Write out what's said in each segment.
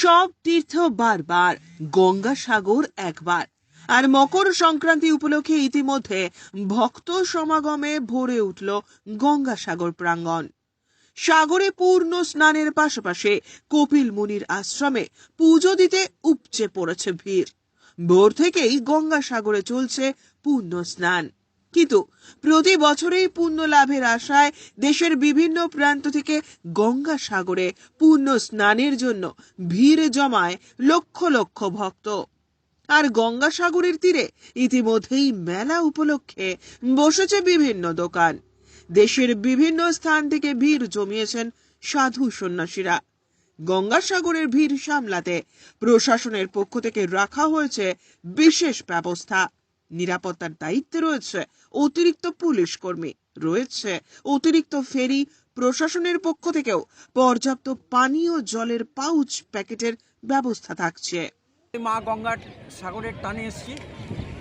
সব তীর্থ বারবার, গঙ্গাসাগর একবার। আর মকর সংক্রান্তি উপলক্ষে ইতিমধ্যে ভক্ত সমাগমে ভরে উঠল গঙ্গাসাগর প্রাঙ্গণ। সাগরে পূর্ণ স্নানের পাশাপাশি কপিল মুনির আশ্রমে পুজো দিতে উপচে পড়েছে ভিড়। ভোর থেকেই গঙ্গাসাগরে চলছে পূর্ণ স্নান। কিন্তু প্রতি বছরেই পুণ্য লাভের আশায় দেশের বিভিন্ন প্রান্ত থেকে গঙ্গাসাগরে পুণ্য স্নানের জন্য ভিড় জমায় লক্ষ লক্ষ ভক্ত। আর গঙ্গাসাগরের তীরে ইতিমধ্যেই মেলা উপলক্ষে বসেছে বিভিন্ন দোকান। দেশের বিভিন্ন স্থান থেকে ভিড় জমিয়েছেন সাধু সন্ন্যাসীরা। গঙ্গাসাগরের ভিড় সামলাতে প্রশাসনের পক্ষ থেকে রাখা হয়েছে বিশেষ ব্যবস্থা। নিরাপত্তার দায়িত্বে রয়েছে অতিরিক্ত পুলিশ কর্মী। রয়েছে অতিরিক্ত ফেরি প্রশাসনের পক্ষ থেকেও পর্যাপ্ত পানীয় জলের পাউচ প্যাকেটের ব্যবস্থা থাকছে। মা গঙ্গার সাগরের টানে এসেছি।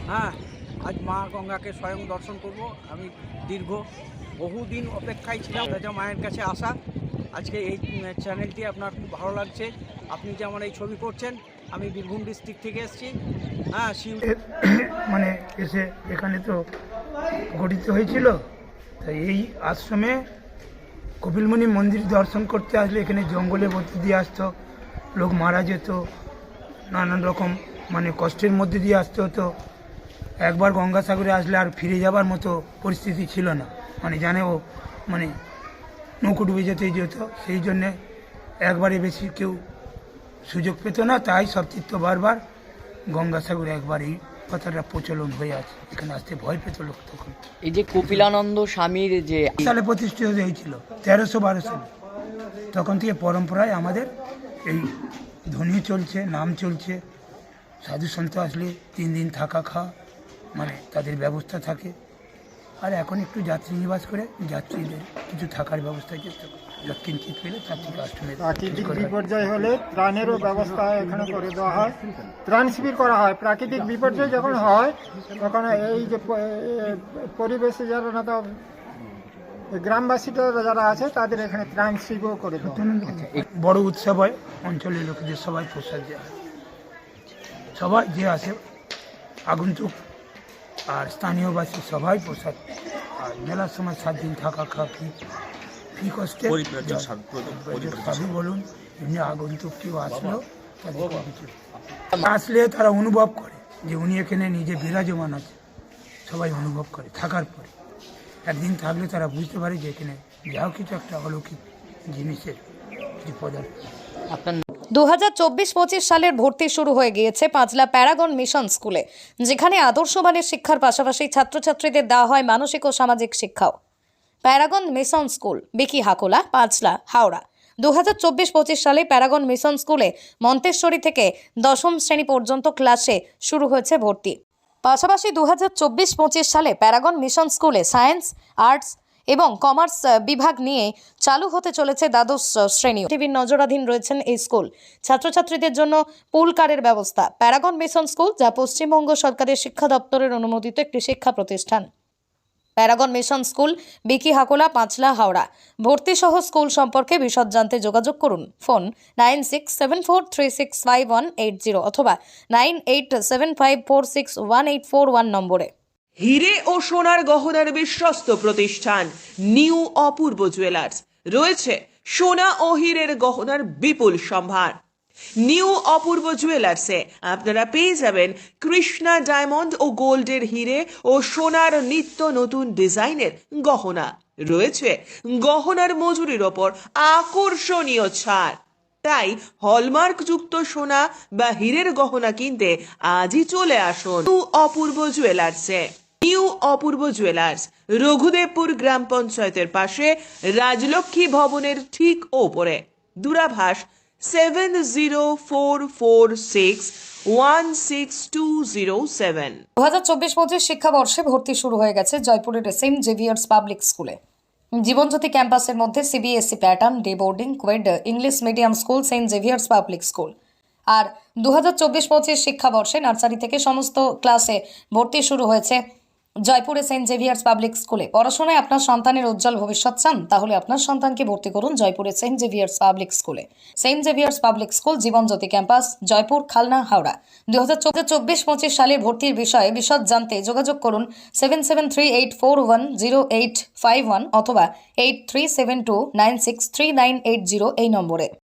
হ্যাঁ আজ মা গঙ্গাকে স্বয়ং দর্শন করব। আমি দীর্ঘ বহুদিন অপেক্ষায় ছিলাম। রাজা মায়ের কাছে আসা। আজকে এই চ্যানেলটি আপনার খুব ভালো লাগছে। আপনি যে আমার এই ছবি করছেন আমি বীরভূম ডিস্ট্রিক্ট থেকে এসেছি। হ্যাঁ মানে এসে এখানে তো গঠিত হয়েছিল। তাই এই আশ্রমে কপিলমুনি মন্দির দর্শন করতে আসলে এখানে জঙ্গলে মধ্যে দিয়ে আসতো, লোক মারা যেত, নানান রকম মানে কষ্টের মধ্যে দিয়ে আসতে হতো। একবার গঙ্গাসাগরে আসলে আর ফিরে যাবার মতো পরিস্থিতি ছিল না। মানে জানে ও মানে নৌকো ডুবে যেতেই যেত, সেই জন্যে একবারে বেশি কেউ সুযোগ পেত না তাই সব তীর্থ বারবার গঙ্গাসাগরে একবার এই কথাটা প্রচলন হয়ে আছে। এখানে আসতে ভয় পেত লোক তখন। এই যে কপিলানন্দ স্বামীর যে সালে প্রতিষ্ঠিত হয়েছিল তেরোশো বারো সালে। তখন থেকে পরম্পরায় আমাদের এই ধ্বনি চলছে নাম চলছে। সাধু সন্ত আসলে তিন দিন থাকা খাওয়া মানে তাদের ব্যবস্থা থাকে। আর এখন একটু যাত্রী নিবাস করে যাত্রীদের কিছু থাকার ব্যবস্থা চেষ্টা করে কিঞ্চিত পেলে তার থেকে প্রাকৃতিক বিপর্যয় হলে ত্রাণেরও ব্যবস্থা এখানে করে দেওয়া হয়। ত্রাণ শিবির করা হয়। প্রাকৃতিক বিপর্যয় যখন হয় তখন এই যে পরিবেশে যারা না তো গ্রামবাসীরা যারা আছে তাদের এখানে ত্রাণ শিবিরও করে হয়। বড় উৎসব হয়। অঞ্চলের লোকেদের সবাই প্রসাদ দেওয়া হয়। সবাই যে আসে আগন্তুক আর স্থানীয়বাসী সবাই প্রসাদ আর মেলার সময় সাত দিন থাকা খাওয়া ফি ফি কষ্টে সাধু বলুন এমনি আগন্তুক কেউ আসলো আসলে তারা অনুভব করে যে উনি এখানে নিজে বিরাজমান আছে। সবাই অনুভব করে থাকার পরে। একদিন থাকলে তারা বুঝতে পারে যে এখানে যাও কিছু একটা অলৌকিক জিনিসের কিছু পদার্থ। আপনার দু হাজার চব্বিশ পঁচিশ সালের ভর্তি শুরু হয়ে গিয়েছে পাঁচলা প্যারাগন মিশন স্কুলে, যেখানে আদর্শবানের শিক্ষার পাশাপাশি ছাত্রছাত্রীদের দেওয়া হয় মানসিক ও সামাজিক শিক্ষাও। Paragon mission school, Biki Hakola, Panchla, Howrah. দু হাজার চব্বিশ পঁচিশ সালে প্যারাগন মিশন স্কুলে মন্তেশ্বরী থেকে দশম শ্রেণি পর্যন্ত ক্লাসে শুরু হয়েছে ভর্তি। পাশাপাশি দু হাজার চব্বিশ পঁচিশ সালে প্যারাগন মিশন স্কুলে সায়েন্স, আর্টস এবং কমার্স বিভাগ নিয়ে চালু হতে চলেছে দ্বাদশ শ্রেণি। টিভির নজরাধীন রয়েছেন এই স্কুল। ছাত্রছাত্রীদের জন্য পুল কারের ব্যবস্থা। প্যারাগন মিশন স্কুল, যা পশ্চিমবঙ্গ সরকারের শিক্ষা দপ্তরের অনুমোদিত একটি শিক্ষা প্রতিষ্ঠান। Paragon mission school, Biki Hakola, Panchla, Howrah. ভর্তি সহ স্কুল সম্পর্কে বিশদ জানতে যোগাযোগ করুন। Phone nine six seven four three six five one eight zero অথবা nine eight seven five four six one eight four one নম্বরে। হিরে ও সোনার গহনার বিশ্বস্ত প্রতিষ্ঠান নিউ অপূর্ব জুয়েলার্স। রয়েছে সোনা ও হীরের গহনার বিপুল সম্ভার। নিউ অপূর্ব জুয়েলার্সে আপনারা পেয়ে যাবেন কৃষ্ণা ডায়মন্ড ও গোল্ডের হিরে ও সোনার নিত্য নতুন ডিজাইনের গহনা। রয়েছে গহনার মজুরির ওপর আকর্ষণীয় ছাড়। তাই হলমার্কযুক্ত সোনা বা হীরের গহনা কিনতে আজই চলে আসুন অপূর্ব জুয়েলার্সে। নিউ অপূর্ব জুয়েলার্স, রঘুদেবপুর গ্রাম পঞ্চায়েতের পাশে রাজলক্ষ্মী ভবনের ঠিক ওপরে। দূরাভাষ seven zero four four six one six two zero seven. দু হাজার চব্বিশ পঁচিশ শিক্ষাবর্ষে ভর্তি শুরু হয়ে গেছে জয়পুরের সেন্ট জেভিয়ার্স পাবলিক স্কুলে। জীবনজ্যোতি ক্যাম্পাসের মধ্যে CBSE pattern day boarding coed English medium school Saint Xavier's public school আর দু হাজার চব্বিশ পঁচিশ শিক্ষাবর্ষে নার্সারি থেকে সমস্ত ক্লাসে ভর্তি শুরু হয়েছে। জয়পুরে সেন্ট জেভিয়ার্স পাবলিক স্কুলে পড়াশোনায় আপনার সন্তানের উজ্জ্বল ভবিষ্যৎ চান, তাহলে আপনার সন্তানকে ভর্তি করুন জয়পুরে সেন্ট জেভিয়ার্স পাবলিক স্কুলে। Saint Xavier's public school, Jibanjyoti campus, Joypur, Khalna, Howrah. দু হাজার চব্বিশ, পঁচিশ সালের ভর্তির বিষয়ে বিশদ জানতে যোগাযোগ করুন seven seven three eight four one zero eight five one অথবা eight three seven two nine six three nine eight zero এই নম্বরে।